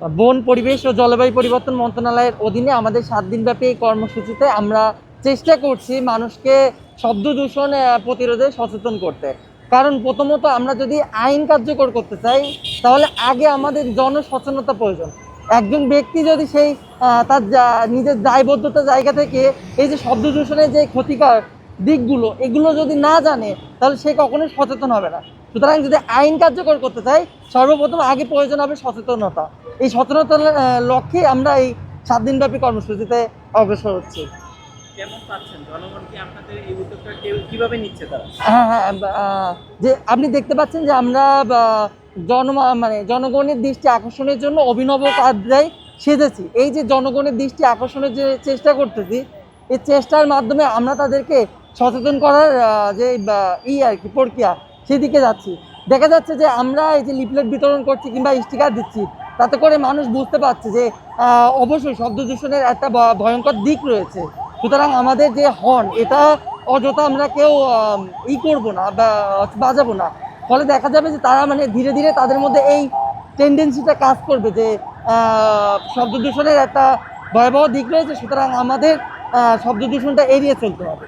বন, পরিবেশ ও জলবায়ু পরিবর্তন মন্ত্রণালয়ের অধীনে আমাদের সাত দিনব্যাপী এই কর্মসূচিতে আমরা চেষ্টা করছি মানুষকে শব্দ দূষণ প্রতিরোধে সচেতন করতে। কারণ প্রথমত আমরা যদি আইন কার্যকর করতে চাই, তাহলে আগে আমাদের জনসচেতনতা প্রয়োজন। একজন ব্যক্তি যদি সেই তার নিজের দায়বদ্ধতা জায়গা থেকে এই যে শব্দ দূষণের যে ক্ষতিকর দিকগুলো, এগুলো যদি না জানে, তাহলে সে কখনোই সচেতন হবে না। সুতরাং যদি আইন কার্যকর করতে চাই সর্বপ্রথম আগে প্রয়োজন হবে সচেতনতা। এই সচেতনতার লক্ষ্যে আমরা এই সাত দিনব্যাপী কর্মসূচিতে অগ্রসর হচ্ছি। হ্যাঁ হ্যাঁ যে আপনি দেখতে পাচ্ছেন যে আমরা জন মানে জনগণের দৃষ্টি আকর্ষণের জন্য অভিনব কাজটাই সেজেছি। এই যে জনগণের দৃষ্টি আকর্ষণের যে চেষ্টা করতেছি এই চেষ্টার মাধ্যমে আমরা তাদেরকে সচেতন করার যে ই আর কি প্রক্রিয়া সেদিকে যাচ্ছি। দেখা যাচ্ছে যে আমরা এই যে লিফলেট বিতরণ করছি কিংবা স্টিকার দিচ্ছি, তাতে করে মানুষ বুঝতে পারছে যে অবশ্যই শব্দ দূষণের একটা ভয়ঙ্কর দিক রয়েছে। সুতরাং আমাদের যে হর্ন এটা অযথা আমরা কেউ ই করব না বা বাজাবো না। ফলে দেখা যাবে যে তারা মানে ধীরে ধীরে তাদের মধ্যে এই টেন্ডেন্সিটা কাজ করবে যে শব্দ দূষণের একটা ভয়াবহ দিক রয়েছে, সুতরাং আমাদের শব্দ দূষণটা এড়িয়ে চলতে হবে।